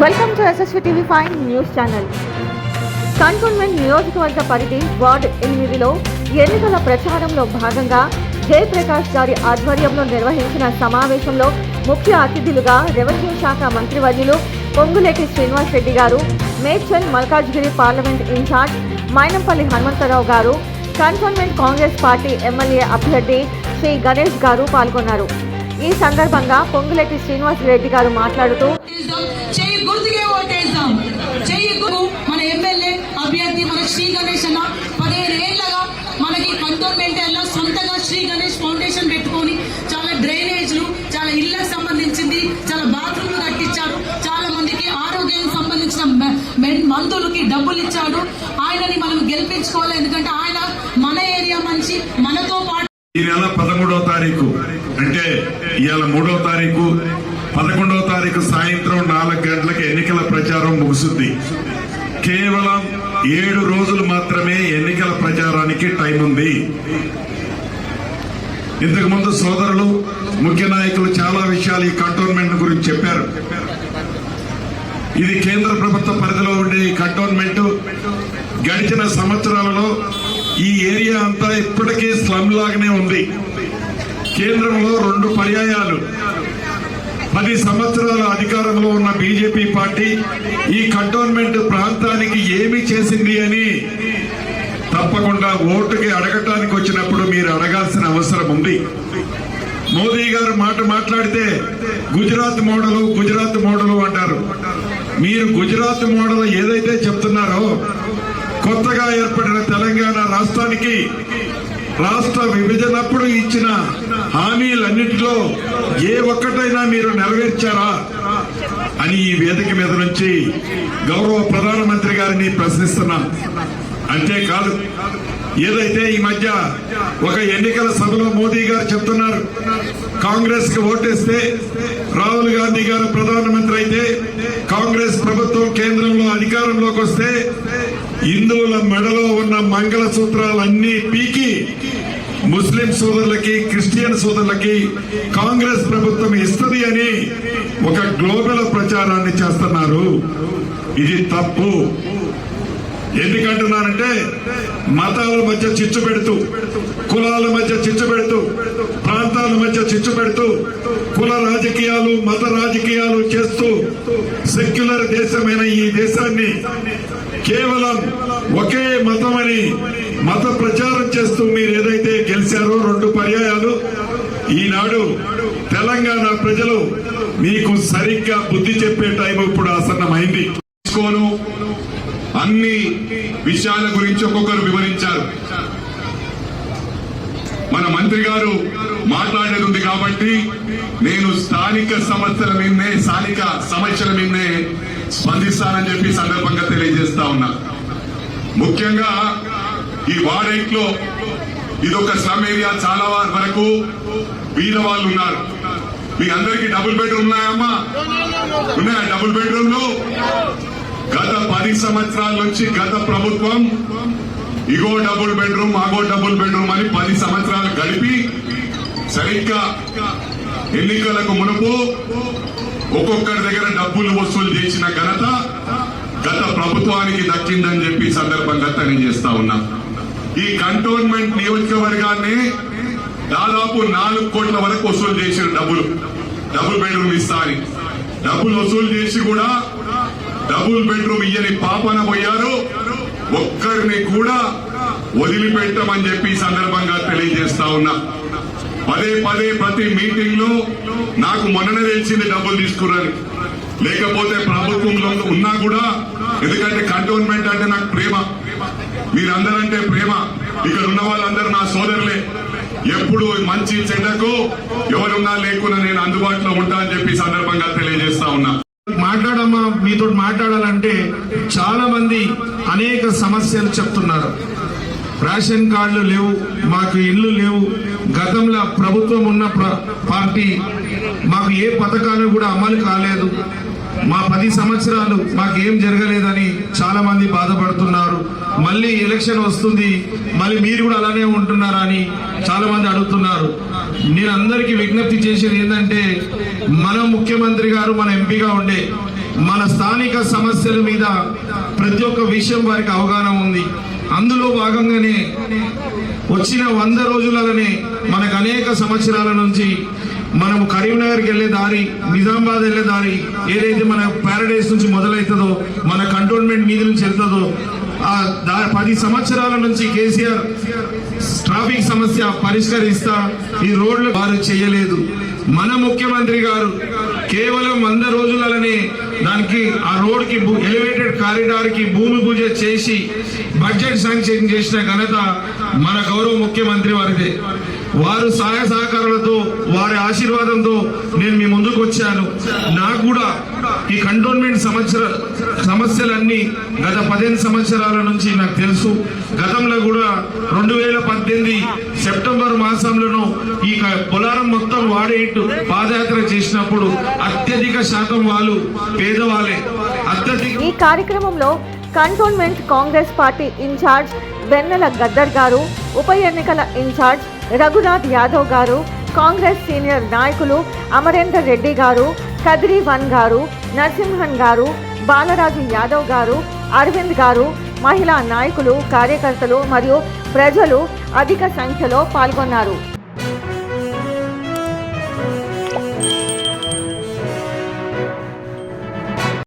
Welcome to SSV TV five news channel cantonment నియోజకవర్గ పరిధి ward ఎనిమిదిలో ఎన్నికల ప్రచారంలో భాగంగా జయప్రకాష్ గారి ఆధ్వర్యంలో నిర్వహించిన సమావేశంలో ముఖ్య అతిథులుగా రెవెన్యూ శాఖ మంత్రివర్యులు పొంగులేటి శ్రీనివాస్ రెడ్డి గారు Medchal Malkajgiri parliament in charge Mynampally Hanumantharao గారు కంటోన్మెంట్ కాంగ్రెస్ పార్టీ ఎమ్మెల్యే అభ్యర్థి శ్రీ గణేష్ గారు పాల్గొన్నారు. ఈ సందర్భంగా పొంగులేటి శ్రీనివాస్ రెడ్డి గారు మాట్లాడుతూ మన ఎమ్మెల్యే అభ్యర్థి మన శ్రీ గణేష్ అన్న మనకి కంటోన్మెంట్ సొంతగా శ్రీ గణేష్ ఫౌండేషన్ పెట్టుకొని చాలా డ్రైనేజ్లు చాలా ఇళ్ళకు సంబంధించింది చాలా బాత్రూమ్లు కట్టించాడు చాలా మందికి ఆరోగ్యానికి సంబంధించిన మందులకి డబ్బులు ఇచ్చాడు ఆయనని మనం గెలిపించుకోవాలి. ఎందుకంటే ఆయన మన ఏరియా మనిషి మనతో పాటు ఈ నెల పదమూడవ తారీఖు అంటే ఇవాళ మూడవ తారీఖు పదకొండవ తారీఖు సాయంత్రం నాలుగు గంటలకు ఎన్నికల ప్రచారం ముగుస్తుంది. కేవలం ఏడు రోజులు మాత్రమే ఎన్నికల ప్రచారానికి టైం ఉంది. ఇంతకు ముందు సోదరులు ముఖ్య నాయకులు చాలా విషయాలు ఈ కంటోన్మెంట్ గురించి చెప్పారు. ఇది కేంద్ర ప్రభుత్వ పరిధిలో ఉండే ఈ కంటోన్మెంట్ గడిచిన సంవత్సరాలలో ఈ ఏరియా అంతా ఇప్పటికీ స్లమ్ లాగానే ఉంది. కేంద్రంలో రెండు పర్యాయాలు. పది సంవత్సరాల అధికారంలో ఉన్న బీజేపీ పార్టీ ఈ కంటోన్మెంట్ ప్రాంతానికి ఏమి చేసింది అని తప్పకుండా ఓటుకి అడగటానికి వచ్చినప్పుడు మీరు అడగాల్సిన అవసరం ఉంది. మోదీ గారు మాట మాట్లాడితే గుజరాత్ మోడలు గుజరాత్ మోడలు అంటారు. మీరు గుజరాత్ మోడల్ ఏదైతే చెప్తున్నారో కొత్తగా ఏర్పడిన తెలంగాణ రాష్ట్రానికి రాష్ట్ర విభజనప్పుడు ఇచ్చిన హామీలన్నింటిలో ఏ ఒక్కటైనా మీరు నెరవేర్చారా అని ఈ వేదిక మీద నుంచి గౌరవ ప్రధానమంత్రి గారిని ప్రశ్నిస్తున్నాం. అంతేకాదు ఏదైతే ఈ మధ్య ఒక ఎన్నికల సభలో మోదీ గారు చెప్తున్నారు కాంగ్రెస్కి ఓటేస్తే రాహుల్ గాంధీ గారు ప్రధానమంత్రి అయితే కాంగ్రెస్ ప్రభుత్వం కేంద్రంలో అధికారంలోకి వస్తే హిందువుల మెడలో ఉన్న మంగళ సూత్రాలన్నీ పీకి ముస్లిం సోదరులకి క్రిస్టియన్ సోదరులకి కాంగ్రెస్ ప్రభుత్వం ఇస్తుంది అని ఒక గ్లోబల్ ప్రచారాన్ని చేస్తున్నారు. ఇది తప్పు. ఎందుకంటున్నానంటే మతాల మధ్య చిచ్చు పెడుతూ కులాల మధ్య చిచ్చు పెడుతూ ప్రాంతాల మధ్య చిచ్చు పెడుతూ కుల రాజకీయాలు మత రాజకీయాలు చేస్తూ సెక్యులర్ దేశమైన ఈ దేశాన్ని కేవలం ఒకే మతమని మత ప్రచారం చేస్తూ మీరు ఏదైతే గెలిచారో రెండు పర్యాయాలు ఈనాడు తెలంగాణ ప్రజలు మీకు సరిగ్గా బుద్ధి చెప్పే టైం ఇప్పుడు ఆసన్నమైంది. తీసుకోను అన్ని విషయాల గురించి ఒక్కొక్కరు వివరించారు. మన మంత్రి గారు మాట్లాడేది ఉంది కాబట్టి నేను స్థానిక సమస్యల మీదనే స్థానిక సమస్యల మీదనే స్పందిస్తానని చెప్పి సందర్భంగా తెలియజేస్తా ఉన్నా. ముఖ్యంగా ఈ వాడైట్లో ఇది ఒక స్లమ్ ఏరియా చాలా వరకు వీర వాళ్ళు ఉన్నారు. మీ అందరికి డబుల్ బెడ్రూమ్ ఉన్నాయమ్మా? ఉన్నాయా డబుల్ బెడ్రూమ్లు? గత పది సంవత్సరాల నుంచి గత ప్రభుత్వం ఇగో డబుల్ బెడ్రూమ్ ఆగో డబుల్ బెడ్రూమ్ అని పది సంవత్సరాలు గడిపి సరిగ్గా ఎన్నికలకు మునుపు ఒక్కొక్కరి దగ్గర డబ్బులు వసూలు చేసిన ఘనత గత ప్రభుత్వానికి దక్కిందని చెప్పి సందర్భంగా తెలియజేస్తా ఉన్నా. ఈ కంటోన్మెంట్ నియోజకవర్గాన్ని దాదాపు నాలుగు కోట్ల వరకు వసూలు చేసిన డబ్బులు. డబుల్ బెడ్రూమ్ ఇస్తా అని. డబ్బులు వసూలు చేసి కూడా డబుల్ బెడ్రూమ్ ఇయ్యని పాపన పోయారు. ఒక్కరిని కూడా వదిలిపెట్టమని చెప్పి ఈ సందర్భంగా తెలియజేస్తా ఉన్నా. పదే పదే ప్రతి మీటింగ్లో నాకు మొన్ననే తెలిసింది డబ్బులు తీసుకురని. లేకపోతే ప్రభుత్వంలో ఉన్నా కూడా ఎందుకంటే కంటోన్మెంట్ అంటే నాకు ప్రేమ. మీరందరంటే ప్రేమ. ఇక్కడ ఉన్న వాళ్ళందరూ నా సోదరులే. ఎప్పుడు మంచి చెడ్డకు ఎవరున్నా లేకున్నా నేను అందుబాటులో ఉంటా అని చెప్పి సందర్భంగా తెలియజేస్తా ఉన్నా. మాట్లాడమ్మా మీతో మాట్లాడాలంటే చాలా మంది అనేక సమస్యలు చెప్తున్నారు. రేషన్ కార్డులు లేవు మాకు ఇల్లు లేవు. గతంలో ప్రభుత్వం ఉన్న పార్టీ మాకు ఏ పథకాలు కూడా అమలు కాలేదు. మా పది సంవత్సరాలు మాకేం జరగలేదని చాలా మంది బాధపడుతున్నారు. మళ్ళీ ఎలక్షన్ వస్తుంది మళ్ళీ మీరు కూడా అలానే ఉంటున్నారా అని చాలా మంది అడుగుతున్నారు. నేను అందరికీ విజ్ఞప్తి చేసేది ఏంటంటే మన ముఖ్యమంత్రి గారు మన ఎంపీగా ఉండే మన స్థానిక సమస్యల మీద ప్రతి ఒక్క విషయం వారికి అవగాహన ఉంది. అందులో భాగంగానే వచ్చిన వంద రోజులలోనే మనకు అనేక సంవత్సరాల నుంచి మనము కరీంనగర్కి వెళ్ళే దారి నిజామాబాద్ వెళ్ళే దారి ఏదైతే మన ప్యారడైస్ నుంచి మొదలవుతుందో మన కంటోన్మెంట్ మీద నుంచి వెళ్తుందో ఆ దా పది సంవత్సరాల నుంచి కేసీఆర్ ట్రాఫిక్ సమస్య పరిష్కరిస్తా ఈ రోడ్లు వారు చేయలేదు. మన ముఖ్యమంత్రి గారు కేవలం వంద రోజులనే దానికి ఆ రోడ్కి ఎలివేటెడ్ కారిడార్కి భూమి పూజ చేసి బడ్జెట్ శాంక్షన్ చేసిన ఘనత మన గౌరవ ముఖ్యమంత్రి వారిదే. వారు సహాయ సహకారాలతో వారి ఆశీర్వాదంతో నేను మీ ముందుకు వచ్చాను. నాకు కూడా ఈ కంటోన్మెంట్ సంవత్సర సమస్యలన్నీ గత పదిహేను సంవత్సరాల నుంచి నాకు తెలుసు. గతంలో కూడా రెండు వేల పద్దెనిమిది సెప్టెంబర్ మాసంలోనూ ఈ క- పొలారం మొత్తం వాడేట్టు పాదయాత్ర చేసినప్పుడు అత్యధిక శాతం వాళ్ళు పేదవాళ్ళే. అత్యధిక ఈ కార్యక్రమంలో cantonment Congress party in charge Vennela Gaddar గారు ఉప ఎన్నికల ఇన్ఛార్జ్ రఘునాథ్ యాదవ్ గారు కాంగ్రెస్ సీనియర్ నాయకులు అమరేందర్ రెడ్డి గారు కద్రి వన్ గారు నరసింహన్ గారు బాలరాజు యాదవ్ గారు అరవింద్ గారు మహిళా నాయకులు కార్యకర్తలు మరియు ప్రజలు అధిక సంఖ్యలో పాల్గొన్నారు.